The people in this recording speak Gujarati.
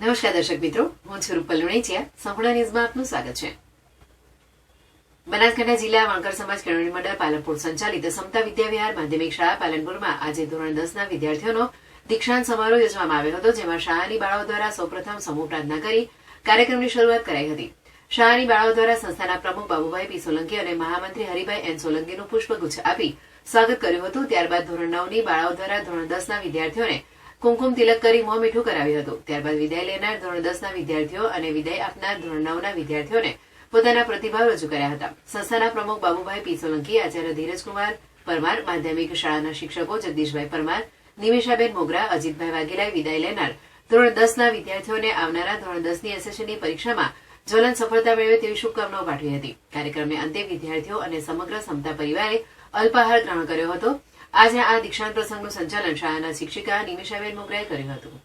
નમસ્કાર દર્શક મિત્રો, હું છું રૂપલ લુણેચિયા. સંપૂર્ણ ન્યૂઝમાં આપનું સ્વાગત છે. બનાસકાંઠા જિલ્લા વણકર સમાજ કેળવણી મંડળ પાલનપુર સંચાલિત સમતા વિદ્યાવિહાર માધ્યમિક શાળા પાલનપુરમાં આજે ધોરણ દસના વિદ્યાર્થીઓનો દીક્ષાંત સમારોહ યોજવામાં આવ્યો હતો, જેમાં શાળાની બાળાઓ દ્વારા સૌપ્રથમ સમૂહ પ્રાર્થના કરી કાર્યક્રમની શરૂઆત કરાઈ હતી. શાળાની બાળાઓ દ્વારા સંસ્થાના પ્રમુખ બાબુભાઈ પી સોલંકી અને મહામંત્રી હરિભાઈ એન સોલંકીનું પુષ્પગુચ્છ આપી સ્વાગત કર્યું હતું. ત્યારબાદ ધોરણ નવની બાળાઓ દ્વારા ધોરણ દસના વિદ્યાર્થીઓને કુમકુમ તિલક કરી મોં મીઠું કરાવ્યું હતું. ત્યારબાદ વિદાય લેનાર ધોરણ દસના વિદ્યાર્થીઓ અને વિદાય આપનાર ધોરણ નવના વિદ્યાર્થીઓને પોતાના પ્રતિભાવ રજૂ કર્યા હતા. સંસ્થાના પ્રમુખ બાબુભાઈ પી સોલંકી, આચાર્ય ધીરજકુમાર પરમાર, માધ્યમિક શાળાના શિક્ષકો જગદીશભાઈ પરમાર, નિમિષાબેન મોગરા, અજીતભાઈ વાઘેલાએ વિદાય લેનાર ધોરણ દસના વિદ્યાર્થીઓને આવનારા ધોરણ દસની એસએસસીની પરીક્ષામાં જ્વલન સફળતા મેળવે તેવી શુભકામનાઓ પાઠવી હતી. કાર્યક્રમને અંતે વિદ્યાર્થીઓ અને સમગ્ર સમતા પરિવારે અલ્પાહાર ગ્રહણ કર્યો હતો. આજે આ દીક્ષાંત પ્રસંગનું સંચાલન શાળાના શિક્ષિકા નિમિષાબેન મોગરાએ કર્યું હતું.